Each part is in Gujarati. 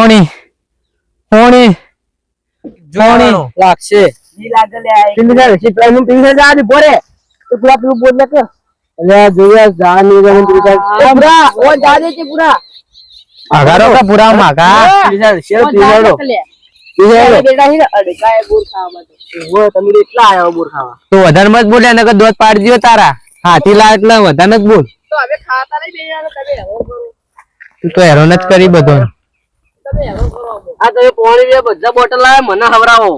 મોણી મોણી મોણી લાગશે. પિંગર સી પ્લાન પિંગર જા દી પોરે તો પૂરા પેલું બોલ લે અલે જોયા જા ની ગમ પિંગર પૂરા ઓ જા દે છે પૂરા. અગારો કા પૂરા માગા પિંગર શેર પિંગર નો પિંગર બેટા હી અડે કાય બોર ખાવા માટે. ઓ તમે એટલા આયા બોર ખાવા. તો વધારે મત બોલે નકર દોત પાડી દો તારા. હાથી લા એટલે વધારે જ બોલ. તો હવે ખાતા નહીં બેટા તમે હવે કરો તું તો હેરાન જ કરી બધો આ તમે પાણી બે બધા બોટલ લાવે મને હવરાવો.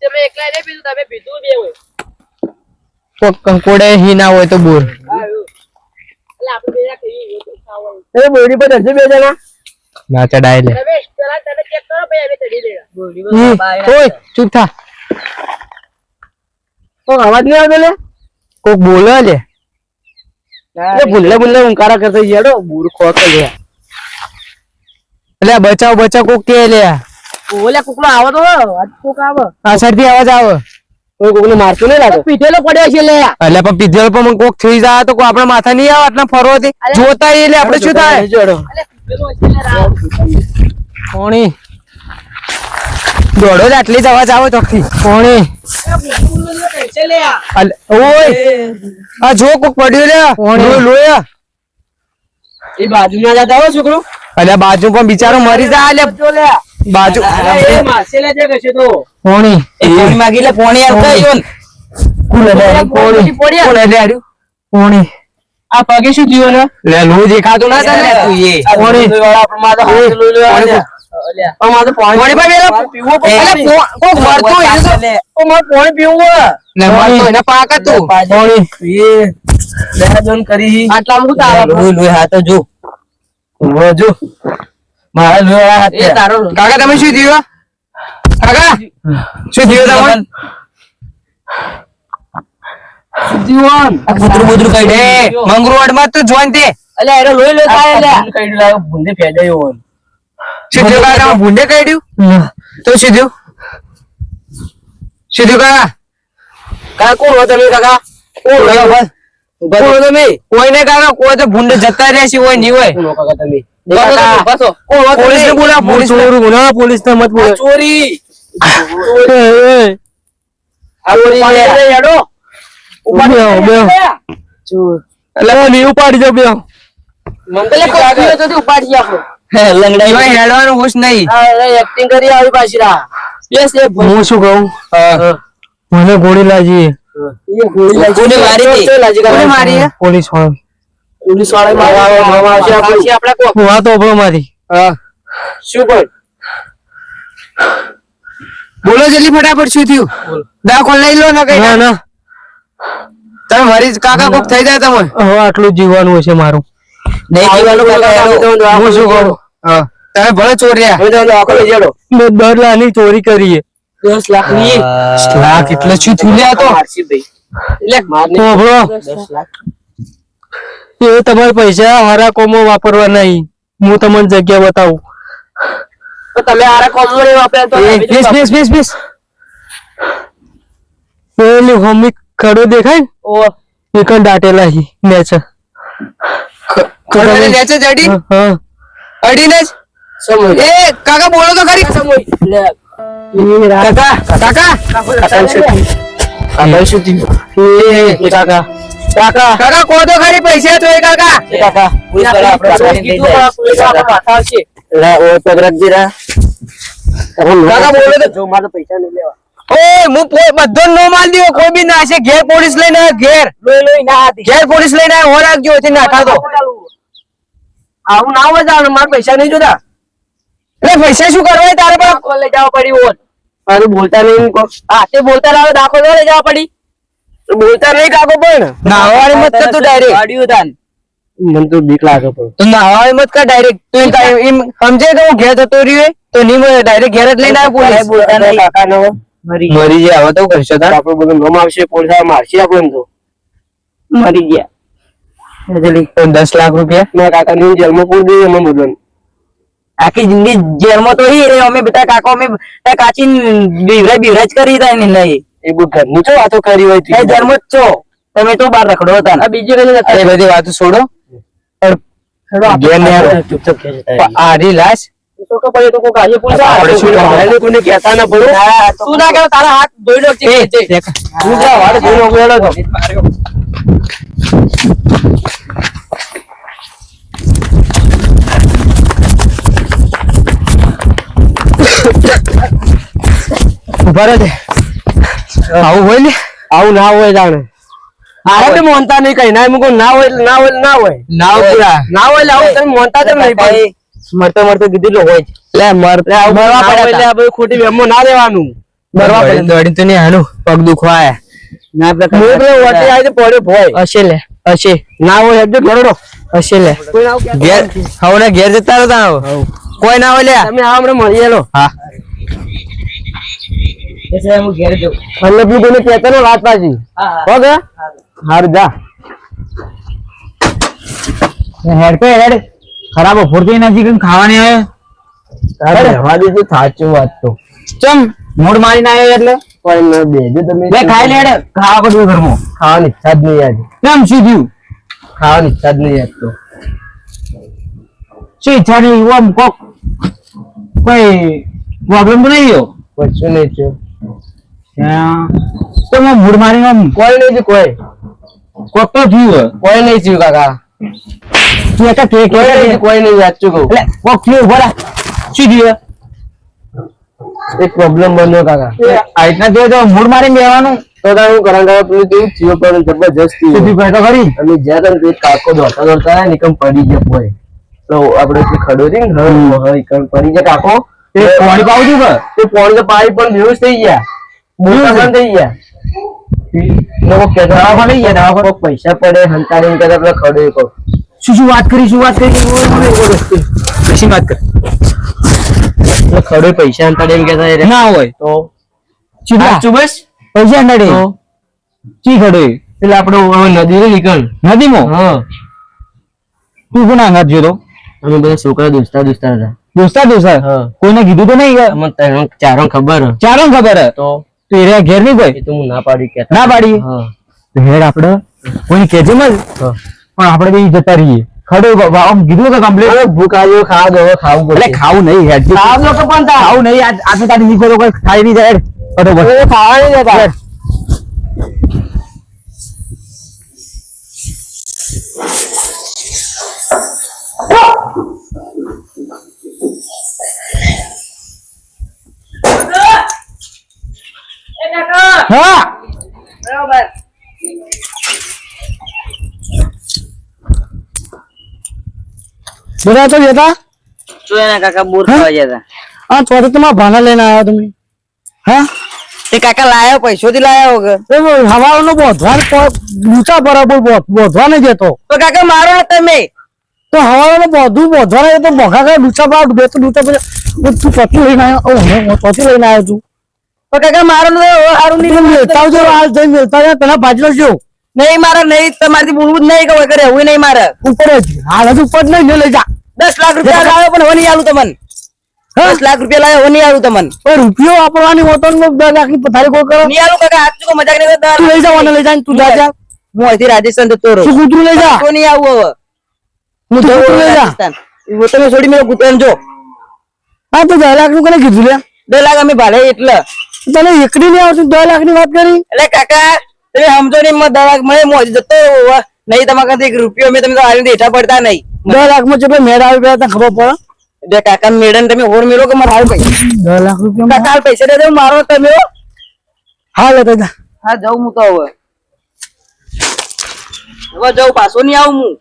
તમે એકલા નહીં પીધું તમે પીધું બે હોય. કોક કંકોડે હી ના હોય તો બોર એટલે આપણે બેટા ખાઈએ તો ખાવા તમે બોડી પર હશે બે જણા. ના ચડાય લે. ઓય ચૂપ થા. ઓ અવાજ નહીં આવતો લે? કોક બોલે લે. ભૂલે ભૂલે ઉંકારા કરતો યાડો બૂર ખોક લે. એટલે બચાવ બચાવ કોક કે લે. ઓલે કુકલો આવો તો આજ કોક આવો. આ થી અવાજ આવે. કોઈ કોકને મારતો નહીં લાગે? પીઠેલો પડ્યો છે લે. એટલે પણ પીધેલ પણ મને કોક થઈ જાય તો કોઈ આપણા માથા નહીં આવે આટલા ફરવાથી? જોતા એટલે આપણે શું થાય? કોણી. દોડો જ આટલી જ અવાજ આવે ચોખ્ખી કોણી. ઓય. આ જો કોક પડ્યો લે. કોણી. લોયા એ બાજુ ના જતા હો છોકરો. અલ્યા બાજુ પણ બિચારો મરી જાય લે બાજુ એ માસે લે કશે તો. પોણી. એ પોણી માગી લે પાણી યાર કઈ કુલે લે પોણી કુલે લે આડ્યું? પોણી. આ પગે શું થયું ને લે લો દેખાતું ના તને? તું એ પાણી પીવું એટલે કો- કોક પાણી પીવું કરી. આટલા તારા લોહી જો. જો. મારા લોહી એ તારો કાકા તમે શું થયું? કાકા શું થયું તમને? મંગરુવાડમાં તો જોઈન તે. એટલે લોહી લોહી લે થાય એટલે બુંદે ફેજાયો થયું કાકા તમે ભૂંડે કાઢ્યું તો થયું? શું કાકા કોણ હો તમે કાકા? કોણ હો? બસ. કોણ તમે? કોઈ ને કાકા કોઈ તો ભૂંડે જતા રહેશે હોય નહીં હોય. કોણ કાકા તમે? પોલીસ ને બોલાવો પોલીસ ને પોલીસ ને મત આ ચોરી. ઉપાડી જાવ બે ઉપાડી આપો. લંગડાઈ હેડવાનું હોશ નહીં. એક્ટિંગ કરી આવી પાછી રા બેસ એ ભૂ- હું શું કહું? મને ગોળી લાજી એ ગોળી લાગી. કોને મારી? કોને મારી પોલીસ વાળો પોલીસવાળા મારવા મારવા આવશે આપણે. પછી વાત ઓભળો મારી. શું પણ બોલો જલ્દી ફટાફટ શું થયું? દાખલ લઈ લો ને કઈ ના ના. તમે મારી કાકા કોક થઈ જાય તમે હવે આટલું જીવવાનું છે મારું. નહીં જીવવાનું કાકા, હું શું કરું હા. તમે ભલે ચોર્યા હવે તો આખો લઈ દર ચોરી કરી દસ લાખની. લાખ એટલે શું થયું લે તો? લાખ. એ તમારા પૈસા હારા કોમો વાપરવા નહીં. હું તમને જગ્યા બતાવું. તમે હારા કોમો નહીં તો બેસ બેસ બેસ બેસ. પેલી હોમી ખડો દેખાય ને? ઓ, દાટેલા છે નેચે ખડોને નેચે ચડી? હા. અડીને જ. એ કાકા બોલો તો ખરી સમોઈ. કાકા કાકા કાકા શું થયું? કાકા શું થયું? એ કાકા. કાકા. કાકા કો તો ખરી પૈસા તો એ કાકા કાકા. પોલીસવાળા આપણે પકડીને પોલીસવાળા માથા આવશે. લે, ઓય પગ રા. કાકા બોલો તો જો મારે પૈસા નહીં લેવા ઓય હું બધો નો માલ કોઈ બી ના છે ઘેર પોલીસ લઈને ઘેર લોઈ લોહી ના. ઘેર પોલીસ લઈને હો રાખજો એથી દો તો આવું ના હોય જાણ મારા પૈસા નહીં જોતા. એટલે પૈસા શું કરવા તારે પણ? દાખલો લઈ જવા પડી હોત મારું બોલતા નહીં હા તે બોલતા લાવે દાખલો ન લઈ જવા પડી. બોલતા નહીં કાકો પણ. નાવાળી મત કર તું ડાયરેક્ટ ગાડીઓ તાન. મને તો બીક લાગે પણ. તો નાવાળી મત કર ડાયરેક્ટ તું એમ સમજે કે હું ઘેર જતો રહ્યો હોય, તો નહીં મળે ડાયરેક્ટ ઘેર જ લઈને આવ્યો પોલીસ બોલતા નહીં. કાકાનો મરી ગયા જાય હવે તો કરશો તાર આપણું બધું નામ આવશે પોલીસ મારશે આપણને તો. મરી ગયા. તો દસ લાખ રૂપિયા? મારા કાકા ની જેલમાં પૂરી દઈએ એમાં બધાને આખી જિંદગી જેલમાં તો એ રે અમે બધા કાકો અમે કાચી બીવરાજ બીવરાજ કરી તા ને નહીં એ ઘરની છો વાતો કરી હોય એ જેલમાં જ છો. તમે તો બહાર રખડો હતા. ને બીજી કઈ એ બધી વાતો છોડો. આરી લાશ. તો કે તો પૂછા આપણે શું કરવાનું? કહેતા ના પડો. તું ના કરો તારા હાથ ધોઈ લો દેખ. તું જા તો. ઊભા. આવું હોય ને? આવું ના હોય જાણે. આરે મોનતા નહીં કઈ. ના મૂકો ના હોય ના હોય ના હોય. ના હોય આવું તમે મોનતા તેમ નહીં ભાઈ મરતો મરતો કીધેલું હોય લે મરતે આવું મરવા પડે એટલે આ બધું ખોટી વેમો ના રહેવાનું. મરવા પડે. દોડી તો નહીં હાનું પગ દુખવાય. ના પ્રકાર મોર લે વાટે તો પડ્યો ભોય. હશે લે હશે. ના હોય હેડજો ઘરડો હશે લે. કોઈ ના ઘેર હવે ઘેર જતા રહો તારો કોઈ ના હોય લે. તમે આવો હમણાં મળીએ લો. હા. ને ખરાબ ફૂરતી ખાવાની આવે સાચું વાત તો. ચમ. મૂડ મારીને આવ્યો એટલે? પણ ન બેજો તમે બે ખાઈ લે હેડ. ખાવા બધું ઘરમાં. ખાવાની ઈચ્છા જ નહીં આજે કેમ શું થયું? ખાવાની ઈચ્છા જ નહીં આજ તો. શું ઈચ્છા નહીં? કોક કોઈ પ્રોબ્લેમ તો નહીં થયો? કશું નહીં થયું. તો મેં મૂડ મારીને આમ કોઈ નહીં થયું કોઈ. કોક તો થયું. કોઈ નહીં થયું કાકા. તું એક કે કોઈ નહીં કોઈ નહીં સાચું કહું? એટલે કોક થયું શું થયું એક પ્રોબ્લેમ બન્યો કાકા. આ રીતના થયું તો મૂડ મારીને બેવાનું તો તારે હું કરણ કાકા પેલું કેવું થયું પણ જબરજસ્ત. થયું સુધી ખરી. અમે જ્યાં તમે પેટ કાકો દોડતા દોડતા આવ્યા ને એકમ પડી ગયો પોય તો આપણે ખડો છે ને પડી જાય કાકો. એ પાણી પાવું છું તે પોણી તો પાણી પણ બેહોશ થઈ ગયા. બોલતા થઈ ગયા. લોકો કહેતા દવાખાને ગયા, દવાખાને. પૈસા પડે હંતાડીને કહેતા પેલા ખડો એક શું શું વાત કરી શું વાત કરી? પછી વાત કર. ખડો પૈસા હંતાડીને એમ કેતા ના હોય. તો? ચીડા સાચું બસ પૈસા તો? ચી ખડો એટલે આપણો નદી ને નીકળ. નદીમાં? હા. તું કોના અંગાત જોયો તો અમે બધા છોકરા દોસ્તા દોસ્તા હતા. દોસ્તા દોસ્તા? કોઈને કીધું તો નહીં કે? અમને ત્રણ ચારો ખબર. ચારો ખબર? હે તો તો એ ઘેર નહીં કોઈ? તો હું ના પાડી કે ના પાડી? તો હેડ આપણે કોઈને કહેજે મત પણ આપણે બી જતા રહીએ. ખડો આમ કીધું તો કમ્પ્લીટ અરે ભૂખ આવ્યો ખા દો ખાવું એટલે ખાવું નહીં હેડ. ખાવ લો તો પણ ખાવું નહીં આજ આજે તારી નીકળો કોઈ ખાઈ નહીં જાય એ ખાવા નહીં દેતા. હા બરાબર બધા તો જતા શું એના કાકા બોર થવા જતા હા તો તો તમારા ભાના લઈને આવ્યા તમે હા એ કાકા લાયો પૈસોથી લાયો કે હવાનો બોધવા ઊંચા બરાબર બોધવા નહીં જતો તો કાકા મારો ને તમે તો હવાનો બધું બોધવા નહીં તો મોઘા કરે ડૂચા પા બે તો ઊંચા હું તું પતિ લઈને આવ્યો. ઓ હું ચોથી લઈને આવ્યો છું. તો કાકા મારો ને નહીં આવજો હાલ જઈ પેલા જો નહીં મારે નહીં તમારી બોલવું જ નહીં કે વગર એવું નહીં મારે. ઉપર જ. હાલ જ ઉપર નહીં ને લઈ જા. દસ લાખ રૂપિયા લાવ્યો પણ હવે નહીં આલું તમને. દસ લાખ રૂપિયા લાવ્યો નહીં આલું તમને. ઓય રૂપિયો વાપરવાની હોતો ને લાખની પથારી કોઈ કરો. નહીં આલું કાકા હાથ ચૂકો મજાક નહીં લઈ જા લઈ જા તું જા હું અહીંથી રાજસ્થાન જતો રહું. કૂતરું લઈ જા? નહીં આવું હવે. હું જવું તમે છોડી મેં કૂતરાને જો. હા તો દસ લાખનું કોને કીધું લે? બે લાખ અમે ભાડે એટલે. તને એકડી નહીં આવશું દસ લાખની વાત કરી? એટલે કાકા તમે સમજો નહીં મત લાખ મળે મોજ જતો નહીં તમારા એક રૂપિયો મેં તમે તો આવીને હેઠા પડતા નહીં. દસ લાખમાં જેટલો મેળ આવી ગયા ખબર પડે? બે કાકા મેડમ તમે ઓર મેળો કે મારા હાલ પૈસા? દસ લાખ રૂપિયા કાકા હાલ પૈસા દે મારો તમે હો. લે હા જાઉં હું તો હવે. હવે જાઉં પાછો નહીં આવું હું.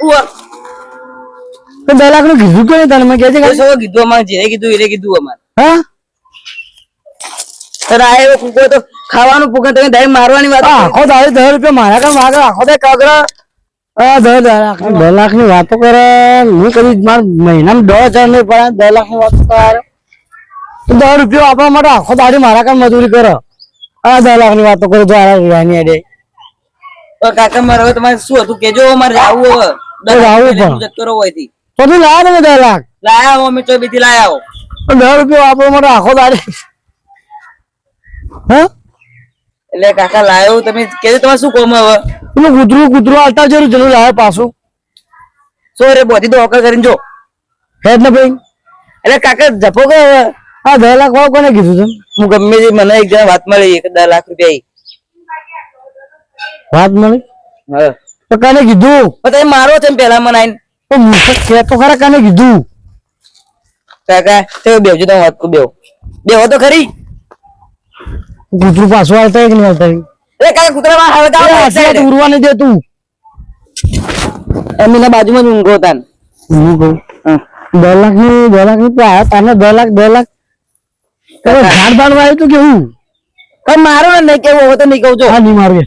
ઉવા. તો દસ લાખનું કીધું કે તને? મેં કહે છે કીધું અમારે? જેને કીધું એને કીધું અમારે. હા? આ ફૂકો તો ખાવાનું ફૂકો તમે મારવાની વાત આખો દાડી દસ રૂપિયા મારા કામ આગળ આખો દે કાગરા દસ લાખની. વાતો કરે. હું કરી મારા મહિનામાં દસ હજાર નહીં પડે. દસ લાખની વાતો કરે. તો દસ રૂપિયા આપવા માટે આખો દાડી મારા કામ મજૂરી કરો? આ દસ લાખની વાતો કરો દ્વારા રૂપિયાની અડે તો કાકા મારે હવે તમારે શું હતું? કેજો અમારે મારે જાવું હવે. તો આવું પણ. જતો રહું અહીંથી. તો. તું લાયા તમે દસ લાખ? લાયા અમે તો ચોબીથી લાયા આવો તો દસ રૂપિયા વાપરો માટે આખો દાડે. હા? એટલે કાકા લાયો તમે. કેજો તમારે શું કોમ હવે? પેલું કૂતરું કૂતરું આવતા જરૂર જરૂર લાવે પાછું. સો રે બોધી તો હોકર કરીને જો. હેડ ને ભાઈ. એટલે કાકા જપો કે? આ દસ લાખ વાળો કોને કીધું તમે? હું ગમે તે મને એક જણા વાત મળી કે દસ લાખ રૂપિયા. વાત મળી? હા. તો કાને કીધું? તો તમે મારો છે પેલા મને આઈને તો તો ખરા કાને કીધું? કાકા તે બેવજો તમે વાત બેવ. બેહો તો ખરી. કૂતરું પાછું આવતા કે નહીં આવતા એ કાકા કૂતરા માં હવે હાથ ઉરવા નહીં દેતું એમની બાજુમાં જ ઊંઘો તાન. કહું દસ લાખની દસ લાખની તો આયા તને દસ લાખ દસ લાખ? તારે ઝાડ બાંધવા આવ્યું તું કેવું મારો ને નહીં કેવું હવે તો નહીં કહું છો હા નહીં મારું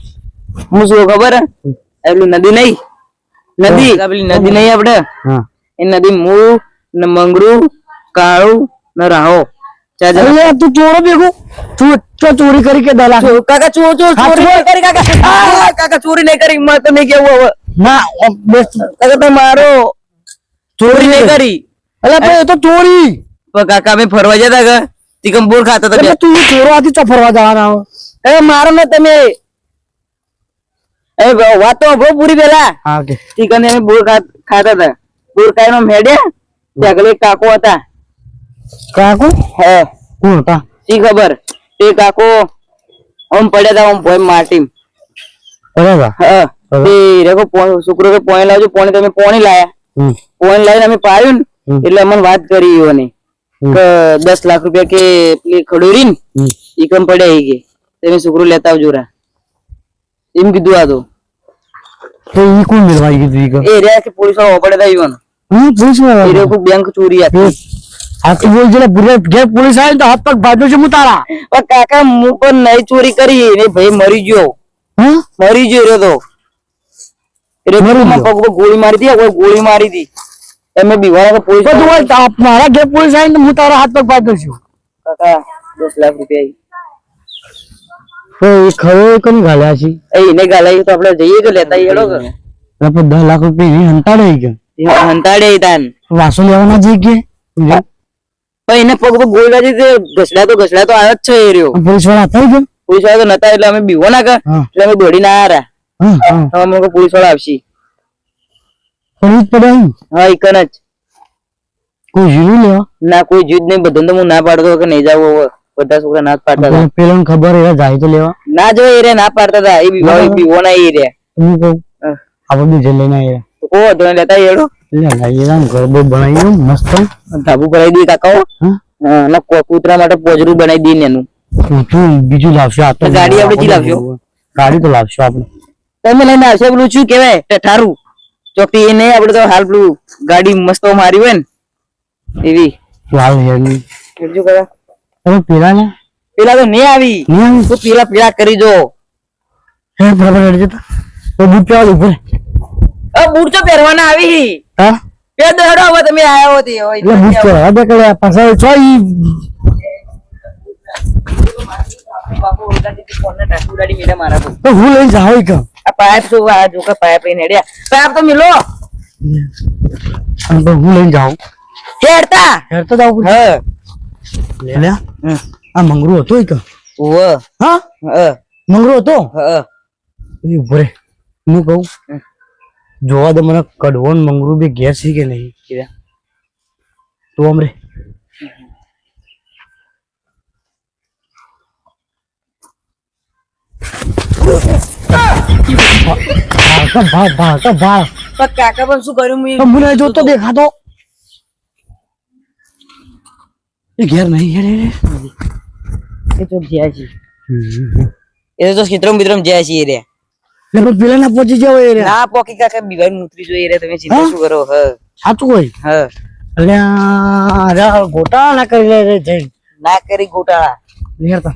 હું શું ખબર? પેલું નદી નહીં? નદી? પેલી નદી નહીં આપડે એ નદી મૂળ ને મંગળું કાળું ને રાહો. ચાર તું ચોરો ભેગો? તું ચોરી કરી કે દલા? કાકા ચો ચો ચોરી કરી કાકા. કાકા ચોરી નહીં કરી. મારે તમે કેવું હવે? ના કાકા તો મારો ચોરી નહીં કરી. અરે ભાઈ તો ચોરી. કાકા અમે ફરવા જતા કે? તિકમપુર ખાતા હતા એટલે તું ચોરો તો ફરવા જવાના હો. એ મારો ને તમે એ વાત તો સાંભળો પૂરી પેલા હા ચિકન અમે બોર ખાતા હતા. બોર ખાઈને ત્યાં એક કાકો હતા. કાકુ? હે. કોણ હતા? શી ખબર? તે કાકો આમ પડ્યા હતા આમ ભોય માટી બરાબર. હા. તે રેખો પો- કે પોણી લાવજો પોણી તમે પોણી લાયા. પોણી લાવીને અમે પાડ્યું ને એટલે અમને વાત કરી ઈવોને કે દસ લાખ રૂપિયા કે પેલી ખડોરી ને ઈકમ ઈ કે તમે શુક્રો લેતા આવજો રા. એમ કીધું આ તો. તો ઈ કોણ મેળવાઈ ગયું ઈ એ રહ્યા કે પોલીસ વાળો પડ્યા હતા ઈવન. હું પોલીસ એ વાળા બેંક ચોરી હતી આ તો બોલ જરા પૂરે ઘેર પોલીસ આવે તો હાથ પગ ભાજ્યો છે હું તારા પણ કાકા હું પણ નહીં ચોરી કરી. ને ભાઈ મરી ગયો. હા? મરી ગયો રહ્યો તો. એટલે મરી પગ ગોળી મારી હતી કોઈ ગોળી મારી દી એમે બીવાળા પોલીસ તો મારા ઘેર પોલીસ આવે તો હું તારા હાથ પગ ભાજ્યો છું. કાકા 10 લાખ રૂપિયા ખરો કોની ગાલ્યા છે એ એને ગાલાઈ તો આપણે જઈએ કે લેતા હેડો કે. આપણે દસ લાખ રૂપિયા એની હંતાડે કે હંતાડે તાન. વાસો લેવાના જઈ કે પણ એને પગ ઉપર ગોળી વાગી ઘસડા તો ઘસડા તો આવ્યો જ છે એ રહ્યો. પોલીસવાળા હતા કે પોલીસવાળા તો નતા એટલે અમે બીવો ના કર એટલે અમે દોડીને આવ્યા હા અમે પોલીસવાળા આવશી. પોલીસ પડે એમ. હા ઈકન જ. કોઈ જીરું લેવા? ના કોઈ જીત નહીં. બધું તો હું ના પાડતો કે નહીં જાવ હવે. બધા છોકરા ના પાડતા હતા. પેલો ખબર એ જાય તો લેવા. ના જો એ રે ના પાડતા હતા. એ બીવા. બીવો ના. એ રે. હું કહું. આપણે બીજે લઈને આવ્યા તો કહો તો લેતા એડો લે લાઈએ રામ ઘર બહુ બનાવી મસ્ત. ધાબુ કરાવી દી કાકાઓ. ના કૂતરા માટે પોજરું બનાવી દઈને એનું. તું બીજું લાવશો આ તો ગાડી આપણે જી લાવશો? ગાડી તો લાવશો આપણે. તમે લઈને આવશે પેલું શું કેવાય ઠારું ચોકી એ નહીં આપડે તો હાલ પેલું ગાડી મસ્ત મારી હોય ને. એવી. લાલ હેરની હેડજો કાકા. તમે પેલા ને? પેલા તો નહીં આવી. નહીં આવી? તો પેલા પેલા કરી જો હે બરાબર હેડ તો. તો બુટ પેવાલ ઉપર અ બૂટ તો પહેરવાના આવી. હા? પેર તો હવે તમે આયા હોતી હવે એટલે બુટ પેવા દે કે પાછા છો ઈ. હું લઈ જાવ કે આ પાઇપ તો આ જો કે પાઇપ લઈને હેડ્યા. પાઇપ તો મિલો. હું લઈ જાઉં. હેડતા. હેડતો જાઉં. જાવ હા. લે. આ મંગરૂ હતો ઈ કે હા? હા મંગરૂ હતો? હા એ ઊભો હું કહું? જોવા દે મને કડવો મંગરૂ બી ઘેર છે કે નહીં? તો અમરે ભાગ ભાગ ભાગ કાકા પણ શું કર્યું? મને જોતો દેખાતો. એ ઘેર નહીં હેડે એ તો જ્યાં છે એ તો ચિત્રમ બિત્રમ જ્યાં છે રે. લે પણ પેલા ના પહોંચી જાવ એ રે. ના પોકી કાકા બીવાર મૂતરી જોઈએ રે તમે ચિંતા શું કરો હ. સાચું હોય? હ. અલ્યા અરે ગોટા ના કરી લે રે જઈ ના કરી ગોટાળા. નિહરતા